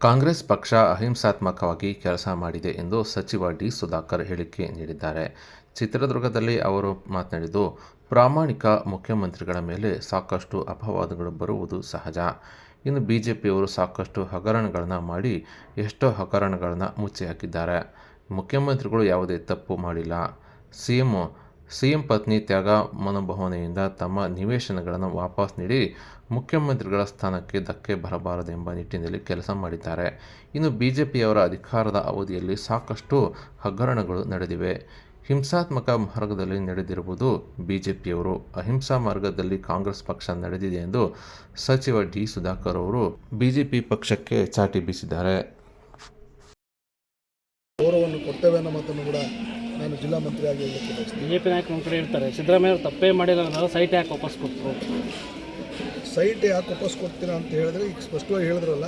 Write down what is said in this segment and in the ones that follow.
ಕಾಂಗ್ರೆಸ್ ಪಕ್ಷ ಅಹಿಂಸಾತ್ಮಕವಾಗಿ ಕೆಲಸ ಮಾಡಿದೆ ಎಂದು ಸಚಿವ ಡಿ ಸುಧಾಕರ್ ಹೇಳಿಕೆ ನೀಡಿದ್ದಾರೆ. ಚಿತ್ರದುರ್ಗದಲ್ಲಿ ಅವರು ಮಾತನಾಡಿದ್ದು, ಪ್ರಾಮಾಣಿಕ ಮುಖ್ಯಮಂತ್ರಿಗಳ ಮೇಲೆ ಸಾಕಷ್ಟು ಅಪವಾದಗಳು ಬರುವುದು ಸಹಜ. ಇನ್ನು ಬಿಜೆಪಿಯವರು ಸಾಕಷ್ಟು ಹಗರಣಗಳನ್ನು ಮಾಡಿ ಎಷ್ಟೋ ಹಗರಣಗಳನ್ನು ಮುಚ್ಚಿ ಹಾಕಿದ್ದಾರೆ ಮುಖ್ಯಮಂತ್ರಿಗಳು ಯಾವುದೇ ತಪ್ಪು ಮಾಡಿಲ್ಲ. ಸಿಎಂ ಸಿಎಂ ಪತ್ನಿ ತ್ಯಾಗ ಮನೋಭಾವನೆಯಿಂದ ತಮ್ಮ ನಿವೇಶನಗಳನ್ನು ವಾಪಸ್ ನೀಡಿ ಮುಖ್ಯಮಂತ್ರಿಗಳ ಸ್ಥಾನಕ್ಕೆ ಧಕ್ಕೆ ಬರಬಾರದೆಂಬ ನಿಟ್ಟಿನಲ್ಲಿ ಕೆಲಸ ಮಾಡಿದ್ದಾರೆ. ಇನ್ನು ಬಿಜೆಪಿಯವರ ಅಧಿಕಾರದ ಅವಧಿಯಲ್ಲಿ ಸಾಕಷ್ಟು ಹಗರಣಗಳು ನಡೆದಿವೆ. ಹಿಂಸಾತ್ಮಕ ಮಾರ್ಗದಲ್ಲಿ ನಡೆದಿರುವುದು ಬಿಜೆಪಿಯವರು. ಅಹಿಂಸಾ ಮಾರ್ಗದಲ್ಲಿ ಕಾಂಗ್ರೆಸ್ ಪಕ್ಷ ನಡೆದಿದೆ ಎಂದು ಸಚಿವ ಡಿ ಸುಧಾಕರ್ ಅವರು ಬಿಜೆಪಿ ಪಕ್ಷಕ್ಕೆ ಚಾಟಿ ಬೀಸಿದ್ದಾರೆ. ಗೌರವವನ್ನು ಕೊಡ್ತೇವೆ ಅನ್ನೋ ಮಾತನ್ನು ಕೂಡ ನಾನು ಜಿಲ್ಲಾ ಮಂತ್ರಿಯಾಗಿ ಹೇಳಲಿಕ್ಕೆ ಬಯಸ್ತೀನಿ. ಬಿ ಜೆ ಪಿ ನಾಯಕರು ಒಂದು ಕಡೆ ಇರ್ತಾರೆ. ಸಿದ್ದರಾಮಯ್ಯ ಅವರು ತಪ್ಪೇ ಮಾಡಿಲ್ಲ ಅನ್ನೋದು ಸೈಟ್ ಯಾಕೆ ವಾಪಸ್ ಕೊಟ್ಟರು ಸೈಟ್ ಯಾಕೆ ವಾಪಸ್ ಕೊಡ್ತೀರಾ ಅಂತ ಹೇಳಿದ್ರೆ ಈಗ ಸ್ಪಷ್ಟವಾಗಿ ಹೇಳಿದ್ರಲ್ಲ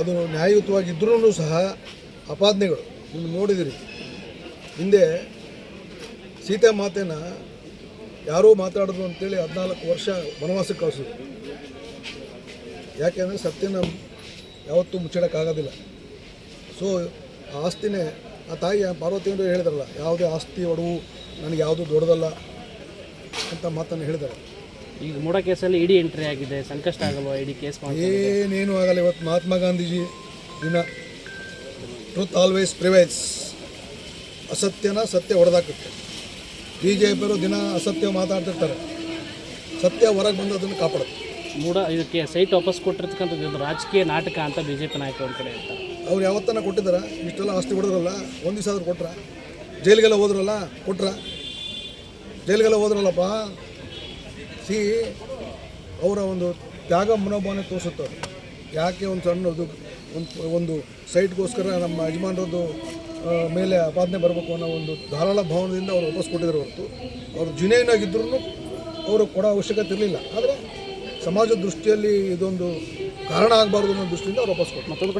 ಅದು ನ್ಯಾಯಯುತವಾಗಿದ್ರೂ ಸಹ ಅಪಾದನೆಗಳು. ನೀವು ನೋಡಿದಿರಿ. ಹಿಂದೆ ಸೀತಾ ಮಾತೆನ ಯಾರೂ ಮಾತಾಡಿದ್ರು ಅಂತೇಳಿ ಹದಿನಾಲ್ಕು ವರ್ಷ ವನವಾಸಕ್ಕೆ ಕಳಿಸಿದ್ರು. ಯಾಕೆಂದರೆ ಸತ್ಯನ ಯಾವತ್ತೂ ಮುಚ್ಚಿಡೋಕ್ಕಾಗೋದಿಲ್ಲ. ಸೊ ಆ ಆಸ್ತಿನೇ ಆ ತಾಯಿ ಪಾರ್ವತಿಯವರು ಹೇಳಿದ್ರಲ್ಲ ಯಾವುದೇ ಆಸ್ತಿ ಒಡವು ನನಗೆ ಯಾವುದು ದೊಡ್ಡದಲ್ಲ ಅಂತ ಮಾತನ್ನು ಹೇಳಿದ್ದಾರೆ. ಈಗ ಮೂಡ ಕೇಸಲ್ಲಿ ಇಡಿ ಎಂಟ್ರಿ ಆಗಿದೆ ಸಂಕಷ್ಟ ಆಗಲ್ವಾ ಇಡಿ ಕೇಸ್ ಏನೇನು ಆಗಲ್ಲ ಇವತ್ತು ಮಹಾತ್ಮ ಗಾಂಧೀಜಿ ದಿನ. ಟ್ರೂತ್ ಆಲ್ವೇಸ್ ಪ್ರಿವೈಸ್ ಅಸತ್ಯನ ಸತ್ಯ ಹೊಡೆದಾಕುತ್ತೆ. ಬಿ ಜೆ ಪಿಯವರು ದಿನ ಅಸತ್ಯ ಮಾತಾಡ್ತಿರ್ತಾರೆ. ಸತ್ಯ ಹೊರಗೆ ಬಂದು ಅದನ್ನು ಕಾಪಾಡುತ್ತೆ. ಮೂಡ ಇದಕ್ಕೆ ಸೈಟ್ ವಾಪಸ್ ಕೊಟ್ಟಿರ್ತಕ್ಕಂಥದ್ದು ಒಂದು ರಾಜಕೀಯ ನಾಟಕ ಅಂತ ಬಿ ಜೆ ಪಿ ನಾಯಕರು ಒಂದು ಕಡೆ ಇರ್ತಾರೆ ಅವ್ರು ಯಾವತ್ತನ ಕೊಟ್ಟಿದ್ದಾರ? ಇಷ್ಟೆಲ್ಲ ಆಸ್ತಿ ಹೊಡೆದ್ರಲ್ಲ, ಒಂದು ದಿವಸ ಆದರೂ ಕೊಟ್ರ? ಜೈಲಿಗೆಲ್ಲ ಹೋದ್ರಲ್ಲ, ಕೊಟ್ರ? ಜೈಲಿಗೆಲ್ಲ ಹೋದ್ರಲ್ಲಪ್ಪ? ಸಿ, ಅವರ ಒಂದು ತ್ಯಾಗ ಮನೋಭಾವನೆ ತೋರಿಸುತ್ತೆ ಯಾಕೆ ಒಂದು ಸಣ್ಣದು, ಒಂದು ಒಂದು ಸೈಟ್ಗೋಸ್ಕರ ನಮ್ಮ ಯಜಮಾನರದ್ದು ಮೇಲೆ ಅಪಾದನೆ ಬರಬೇಕು ಅನ್ನೋ ಒಂದು ಧಾರಾಳ ಭಾವನದಿಂದ ಅವರು ವಾಪಸ್ ಕೊಟ್ಟಿದ್ದಾರೆ ಹೊರತು. ಅವರು ಜುನೇನಾಗಿದ್ದರೂ ಅವರು ಕೊಡೋ ಅವಶ್ಯಕತೆ ಇರಲಿಲ್ಲ. ಆದರೆ ಸಮಾಜದ ದೃಷ್ಟಿಯಲ್ಲಿ ಇದೊಂದು ಕಾರಣ ಆಗಬಾರ್ದು ಅನ್ನೋ ದೃಷ್ಟಿಯಿಂದ ವಾಪಸ್ ಕೊಟ್ಟು ಮತ್ತೊಂದು